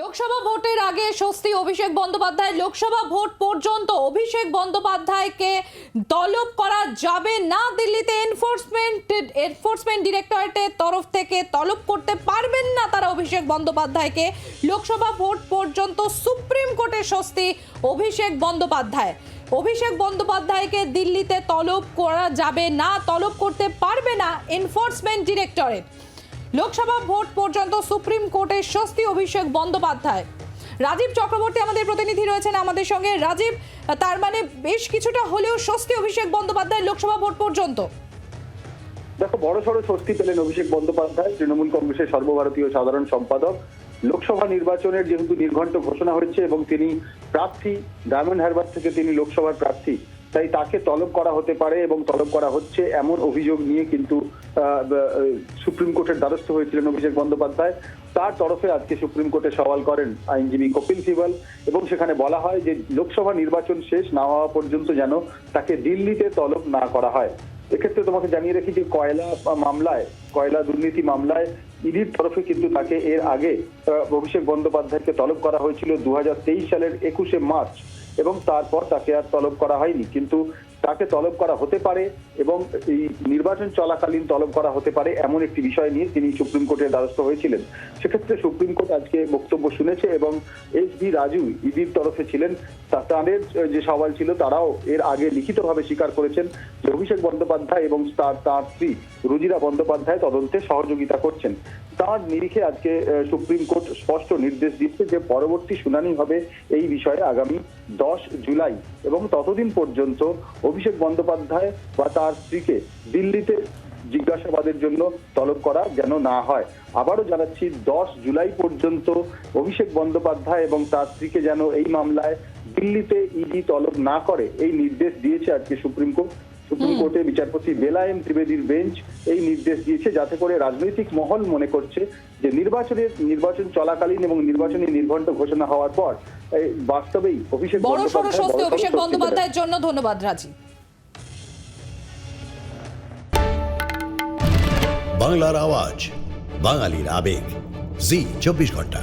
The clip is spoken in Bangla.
লোকসভা ভোটের আগে স্বস্তি অভিষেক বন্দ্যোপাধ্যায়, লোকসভা ভোট পর্যন্ত অভিষেক বন্দ্যোপাধ্যায়কে তলব করা যাবে না। দিল্লিতে এনফোর্সমেন্ট এনফোর্সমেন্ট ডিরেক্টরেটের তরফ থেকে তলব করতে পারবেন না তারা অভিষেক বন্দ্যোপাধ্যায়কে। লোকসভা ভোট পর্যন্ত সুপ্রিম কোর্টের স্বস্তি অভিষেক বন্দ্যোপাধ্যায়। অভিষেক বন্দ্যোপাধ্যায়কে দিল্লিতে তলব করা যাবে না, তলব করতে পারবে না এনফোর্সমেন্ট ডিরেক্টরেট লোকসভা ভোট পর্যন্ত সুপ্রিম কোর্টের স্বস্তি অভিষেক বন্দ্যোপাধ্যায়। রাজীব চক্রবর্তী আমাদের প্রতিনিধি রয়েছেন আমাদের সঙ্গে। রাজীব, তার মানে বেশ কিছুটা হলেও স্বস্তি অভিষেক বন্দ্যোপাধ্যায় লোকসভা ভোট পর্যন্ত। দেখো, বড় সড়ো স্বস্তি পেলেন অভিষেক বন্দ্যোপাধ্যায়, তৃণমূল কংগ্রেসের সর্বভারতীয় সাধারণ সম্পাদক। লোকসভা নির্বাচনের যেহেতু নির্ঘণ্ট ঘোষণা হয়েছে এবং তিনি প্রার্থী, ডায়মন্ড হারবার থেকে তিনি লোকসভার প্রার্থী। তাই তাকে তলব করা হতে পারে এবং তলব করা হচ্ছে এমন অভিযোগ নিয়ে কিন্তু সুপ্রিম কোর্টের দ্বারস্থ হয়েছিলেন অভিষেক বন্দ্যোপাধ্যায়। তার তরফে আজকে সুপ্রিম কোর্টে সওয়াল করেন আইনজীবী কপিল সিবাল এবং সেখানে বলা হয় যে, লোকসভা নির্বাচন শেষ না হওয়া পর্যন্ত যেন তাকে দিল্লিতে তলব না করা হয়। এক্ষেত্রে তোমাকে জানিয়ে রাখি যে কয়লা মামলায়, কয়লা দুর্নীতি মামলায় ইডির তরফে কিন্তু তাকে এর আগে অভিষেক বন্দ্যোপাধ্যায়কে তলব করা হয়েছিল দু হাজার তেইশ সালের একুশে মার্চ এবং তারপর তাকে আর তলব করা হয়নি। কিন্তু তাকে তলব করা হতে পারে এবং এই নির্বাচন চলাকালীন তলব করা হতে পারে এমন একটি বিষয় নিয়ে তিনি সুপ্রিম কোর্টের দ্বারস্থ হয়েছিলেন। সেক্ষেত্রে সুপ্রিম কোর্ট আজকে বক্তব্য শুনেছে এবং এস ভি রাজু ইডির তরফে ছিলেন। তাদের যে সওয়াল ছিল তারাও এর আগে লিখিতভাবে স্বীকার করেছেন যে অভিষেক বন্দ্যোপাধ্যায় এবং তার তার স্ত্রী রুজিরা বন্দ্যোপাধ্যায় তদন্তে সহযোগিতা করছেন। তার নিরিখে আজকে সুপ্রিম কোর্ট স্পষ্ট নির্দেশ দিচ্ছে যে পরবর্তী শুনানি হবে এই বিষয়ে আগামী দশ জুলাই এবং ততদিন পর্যন্ত অভিষেক বন্দ্যোপাধ্যায় বা তার স্ত্রীকে দিল্লিতে জিজ্ঞাসাবাদের জন্য তলব করা যেন না হয়। আবারও জানাচ্ছি, দশ জুলাই পর্যন্ত অভিষেক বন্দ্যোপাধ্যায় এবং তার স্ত্রীকে যেন এই মামলায় দিল্লিতে ইডি তলব না করে, এই নির্দেশ দিয়েছে আজকে সুপ্রিম কোর্ট। সুপ্রিম কোর্টে বিচারপতি বেলায়েম ত্রিবেদীর বেঞ্চ এই নির্দেশ দিয়েছে যাতে করে রাজনৈতিক মহল মনে করছে যে নির্বাচনের নির্বাচন চলাকালীন এবং নির্বাচনী নির্ঘণ্ট ঘোষণা হওয়ার পর বাস্তবেই অভিষেক অভিষেক বন্দ্যোপাধ্যায়ের জন্য ধন্যবাদ রাজীব বাংলার আওয়াজ বাঙালির আবেগ জি চব্বিশ ঘণ্টা।